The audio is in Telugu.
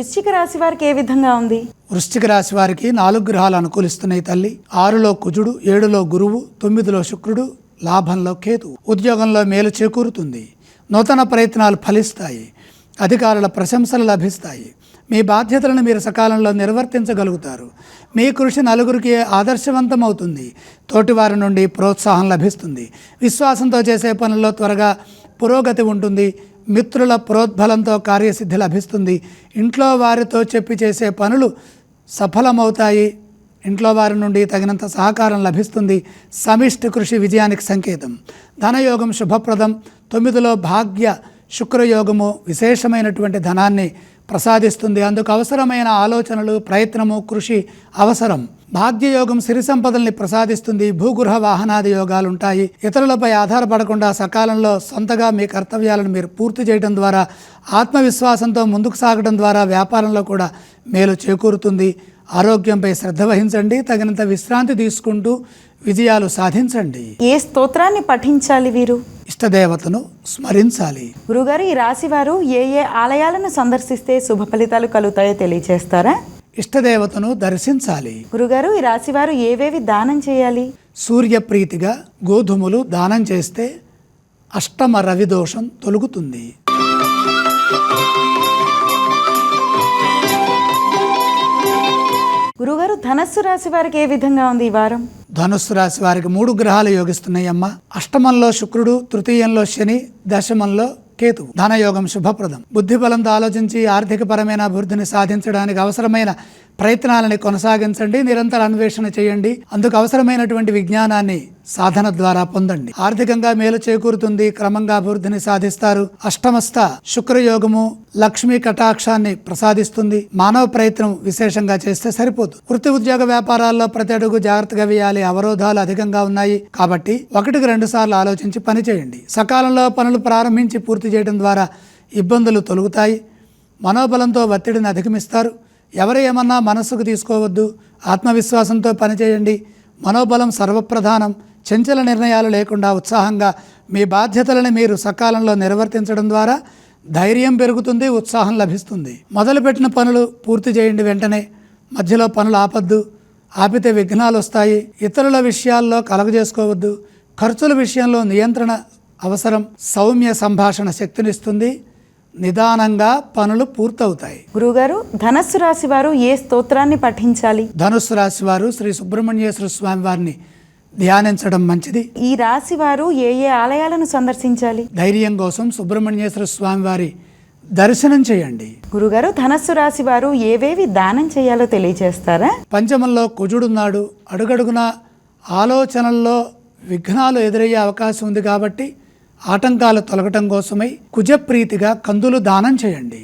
వృశ్చిక రాశి వారికి ఏ విధంగా ఉంది? వృశ్చిక రాశి వారికి నాలుగు గ్రహాలు అనుకూలిస్తున్నాయి తల్లి. ఆరులో కుజుడు ఏడులో గురువు తొమ్మిదిలో శుక్రుడు లాభంలో కేతు. ఉద్యోగంలో మేలు చేకూరుతుంది. నూతన ప్రయత్నాలు ఫలిస్తాయి. అధికారుల ప్రశంసలు లభిస్తాయి. మీ బాధ్యతలను మీరు సకాలంలో నిర్వర్తించగలుగుతారు. మీ కృషి నలుగురికి ఆదర్శవంతం అవుతుంది తోటివారి నుండి ప్రోత్సాహం లభిస్తుంది. విశ్వాసంతో చేసే పనుల్లో త్వరగా పురోగతి ఉంటుంది. మిత్రుల ప్రోద్బలంతో కార్యసిద్ధి లభిస్తుంది. ఇంట్లో వారితో చెప్పి చేసే పనులు సఫలమవుతాయి. ఇంట్లో వారి నుండి తగినంత సహకారం లభిస్తుంది. సమిష్టి కృషి విజయానికి సంకేతం. ధనయోగం శుభప్రదం. తొమ్మిదిలో భాగ్య శుక్రయోగము విశేషమైనటువంటి ధనాన్ని ప్రసాదిస్తుంది. అందుకు అవసరమైన ఆలోచనలు ప్రయత్నము కృషి అవసరం. భాగ్యయోగం సిరి సంపదల్ని ప్రసాదిస్తుంది భూగృహ వాహనాది యోగాలు ఉంటాయి ఇతరులపై ఆధారపడకుండా సకాలంలో సొంతగా మీ కర్తవ్యాలను మీరు పూర్తి చేయడం ద్వారా ఆత్మవిశ్వాసంతో ముందుకు సాగడం ద్వారా వ్యాపారంలో కూడా మేలు చేకూరుతుంది. ఆరోగ్యంపై శ్రద్ధ వహించండి తగినంత విశ్రాంతి తీసుకుంటూ విజయాలు సాధించండి. ఏ స్తోత్రాన్ని పఠించాలి వీరు? ఇష్టదేవతను స్మరించాలి. గురుగారు ఈ రాశి వారు ఏ ఏ ఆలయాలను సందర్శిస్తే శుభ ఫలితాలు కలుగుతాయో తెలియజేస్తారా ఇష్టదేవతను దర్శించాలి. గురుగారు ఈ రాశి వారు ఏవేవి దానం చేయాలి? సూర్యప్రీతిగా గోధుమలు దానం చేస్తే అష్టమ రవి దోషం తొలుగుతుంది. గురుగారు ధనస్సు రాశి వారికి ఏ విధంగా ఉంది ఈ వారం? ధనుస్సు రాశి వారికి మూడు గ్రహాలు యోగిస్తున్నాయమ్మ. అష్టమంలో శుక్రుడు తృతీయంలో శని దశమంలో కేతు. ధనయోగం శుభప్రదం. బుద్ధిబలంతో ఆలోచించి ఆర్థికపరమైన అభివృద్ధిని సాధించడానికి అవసరమైన ప్రయత్నాలని కొనసాగించండి నిరంతర అన్వేషణ చేయండి. అందుకు అవసరమైనటువంటి విజ్ఞానాన్ని సాధన ద్వారా పొందండి. ఆర్థికంగా మేలు చేకూరుతుంది క్రమంగా అభివృద్ధిని సాధిస్తారు. అష్టమస్థ శుక్రయోగము లక్ష్మీ కటాక్షాన్ని ప్రసాదిస్తుంది. మానవ ప్రయత్నం విశేషంగా చేస్తే సరిపోదు. వృత్తి ఉద్యోగ వ్యాపారాల్లో ప్రతి అడుగు జాగ్రత్తగా వేయాలి. అవరోధాలు అధికంగా ఉన్నాయి. కాబట్టి ఒకటికి రెండు సార్లు ఆలోచించి పని చేయండి. సకాలంలో పనులు ప్రారంభించి పూర్తి చేయడం ద్వారా ఇబ్బందులు తొలుగుతాయి. మనోబలంతో ఒత్తిడిని అధిగమిస్తారు. ఎవరు ఏమన్నా మనస్సుకు తీసుకోవద్దు ఆత్మవిశ్వాసంతో పనిచేయండి. మనోబలం సర్వప్రధానం. చంచల నిర్ణయాలు లేకుండా ఉత్సాహంగా మీ బాధ్యతలను మీరు సకాలంలో నిర్వర్తించడం ద్వారా ధైర్యం పెరుగుతుంది ఉత్సాహం లభిస్తుంది. మొదలుపెట్టిన పనులు పూర్తి చేయండి వెంటనే. మధ్యలో పనులు ఆపద్దు. ఆపితే విఘ్నాలు వస్తాయి. ఇతరుల విషయాల్లో కలగజేసుకోవద్దు ఖర్చుల విషయంలో నియంత్రణ అవసరం. సౌమ్య సంభాషణ శక్తినిస్తుంది. నిదానంగా పనులు పూర్తవుతాయి. గురుగారు ధనస్సు రాశి వారు ఏ స్తోత్రాన్ని పఠించాలి? ధనుస్సు రాశి వారు శ్రీ సుబ్రహ్మణ్యేశ్వర స్వామి వారిని ధ్యానించడం మంచిది. ఈ రాశి వారు ఏ ఏ ఆలయాలను సందర్శించాలి? ధైర్యం కోసం సుబ్రహ్మణ్యేశ్వర స్వామి వారి దర్శనం చేయండి. గురుగారు ధనస్సు రాశి వారు ఏవేవి దానం చేయాలో తెలియజేస్తారా పంచమంలో కుజుడున్నాడు. అడుగడుగున ఆలోచనల్లో విఘ్నాలు ఎదురయ్యే అవకాశం ఉంది కాబట్టి ఆటంకాలు తొలగటం కోసమై కుజప్రీతిగా కందులు దానం చేయండి.